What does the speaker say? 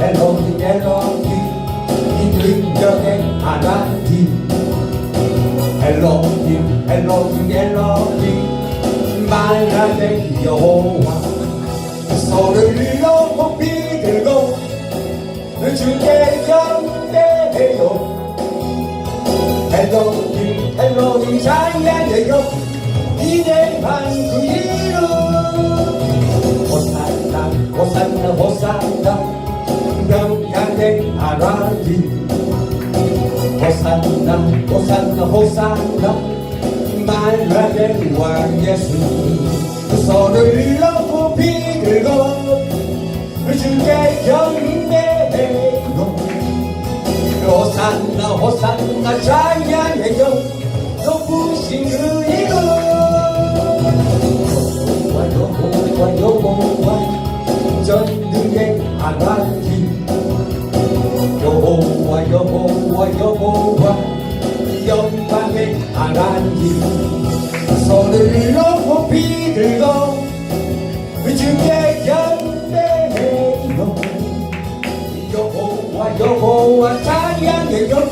엘로히 엘로히 이 능력의 하나님 엘로히 엘로히 엘로히 말하는 여호와. 손을 높이 들고 주께 경배해요. 엘로히 엘로히 찬양해요. 이대한 그 이름 호산나 호산나 호산나 평양의 하나님 호산나 호산나 호산나. 말하는 왕 예수. 손을 높이 들고 주께 경배해요 호산나 호산나 찬양해요 높으신 그 이름 여호와 여호와 여호와. 전능의 하나님 여호와 여호와 여호와 영광의 하나님. 손을 높이 들고 주께 경배해요. 여호와 여호와 찬양해요